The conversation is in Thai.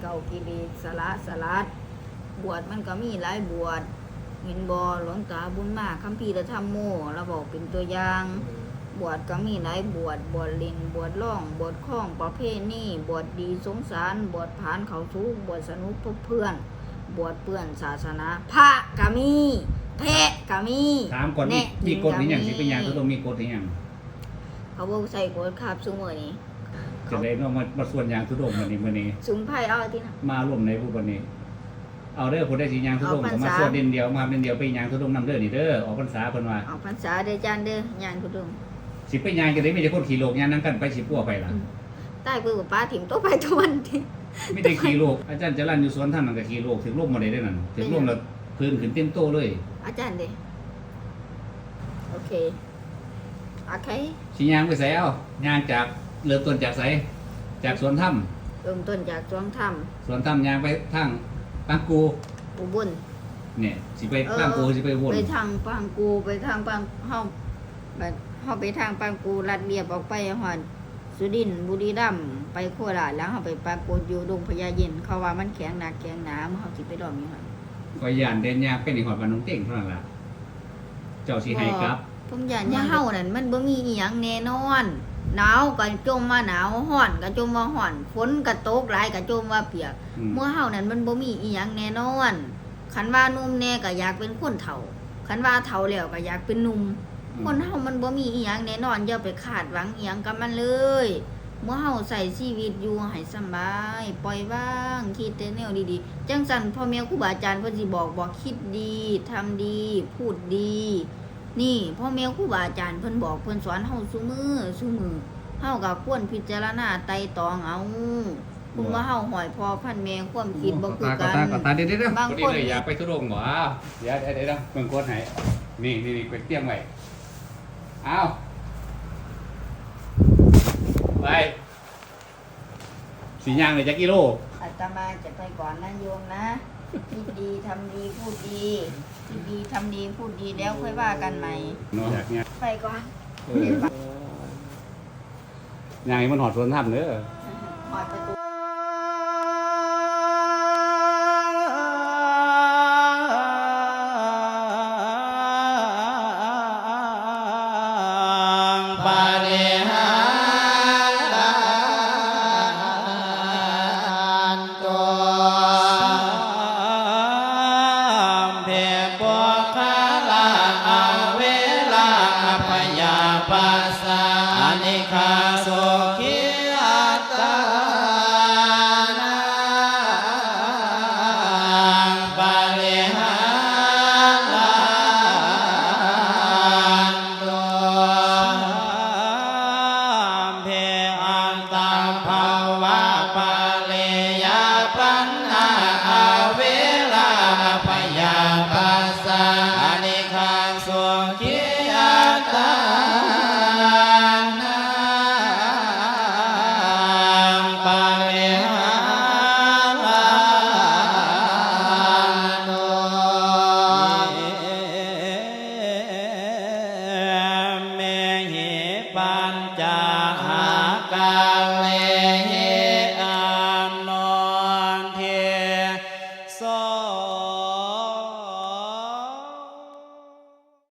เก่ากิเลสสละสลัด บวชมันก็มีหลายบวชเห็นบอหลวงตาบุญมากคัมภีร์ธรรมโมเราบอกเป็นตัวอย่าง บวชก็มีหลายบวชบวชลินบวชล่อง บวชคล้องประเภทนี้บวชดีสงสาร บวชผานเขาทุกข์บวชสนุกทุกเพื่อน บวชเปื้อนศาสนา พระกามีแพะกามีถามก่อนมีแะมีกฎนี่อย่างสิเป็นอย่างก็ก็ต้องมีกฎนี่อย่างเขาบอกใส่กดคาบซุมือนี้ จะได้เนาะมามาส่วนอย่างทุดงวันนี้วันนี้สุมไผ่เอาที่นะมาร่วมในผู้วันนี้ เอาเด้อผู้ได้สิยางทุดงเอาพรรษามาส่วนเด่นเดียวมาเป็นเดียวไปยางทุดงนำเด้อนี่เด้อออกพรรษาเพิ่นว่าเอาพรรษาเด้อจานเด้อยานคุณลุงสิไปยางจะได้มีแต่คนขี่โลกยางนั่งกันไปสิปัวไปล่ะใต้ปืนกับป้าถิ่มโต๊ะไปทุกวันทีไม่ได้ขี่โลกอาจารย์จรันอยู่สวนท่านนั่นก็ขี่โลกถึงโลกมาได้เด้อนั่นถึงโลกแล้วพื้นขึ้นเต็มโตเลยอาจารย์เด้โอเคโอเค สิยางไปไสเอายางจาก เริ่มต้นจากไสจากสวนถ้เริ่มต้นจากจวงถ้ำสวนถ้ำยางไปทางปางกูำอุบล เนี่ยสิไปปางกูสิไปวนไปทางปางกูไปทางปางเฮาแบบเฮาไปทางปางกูลัดเรียบออกไปหอดสุดินทร์บุรีรัมย์ไปโคราชแล้วเฮาไปปรากฏอยู่ดงพญาเย็นเขาว่ามันแข็งหนักแข็งหนาเมื่อเฮาสิไปดอมอยู่หั่นก็ยานเดินยางเป็นอีหอดบ้านน้องเต่งเท่านั้นล่ะเจ้าสิให้กลับ ผมย่านว่าเฮานั่นมันบ่มีอีหยังแน่นอน หนาวก็จมว่าหนาวร้อนก็จมว่าร้อนฝนก็ตกหลายก็จมว่าเปียกอืม เมื่อเฮานั้นมันบ่มีอีหยังแน่นอนคันว่าหนุ่มแน่ก็อยากเป็นคนเฒ่าคันว่าเฒ่าแล้วก็อยากเป็นหนุ่ม คนเฮามันบ่มีอีหยังแน่นอนอย่าไปคาดหวังอีหยังกับมันเลย เมื่อเฮาใส่ชีวิตอยู่ให้สำบาย ปล่อยวางคิดแต่แนวดีๆ จังซั่นพ่อแม่ครูบาอาจารย์เพิ่นสิบอกบอกคิดดีทำดี พูดดี นี่พ่อแม่ครูบาอาจารย์เพิ่นบอกเพิ่นสอนเฮาซุมือซุมือเฮาก็ควรพิจารณาไตร่ตรองเอาคุณว่าเฮาหอยพอพันแม่ความคิดบ่คือกันตาก็ตาเดี๋ยวเดี๋ยวเดี๋ยวบางพอดีคนเลยอยากไปทุรงบ่อ้าวเดี๋ยวเดี๋ยวเดี๋ยวเบิ่งโคตรให้นี่นี่นี่ไปเตรียมไว้เอาไปสีย่างเลยจักกิโลอาตมาจะไปก่อนนะโยมนะ คิดดีทำดีพูดดีคิดดีทำดีพูดดีแล้วค่อยว่ากันใหม่ เนาะอยากเนี่ยไปก่อนเออย่างให้มันหอดสวนทำเด้อ หอดประตู ปัสสานิคาโส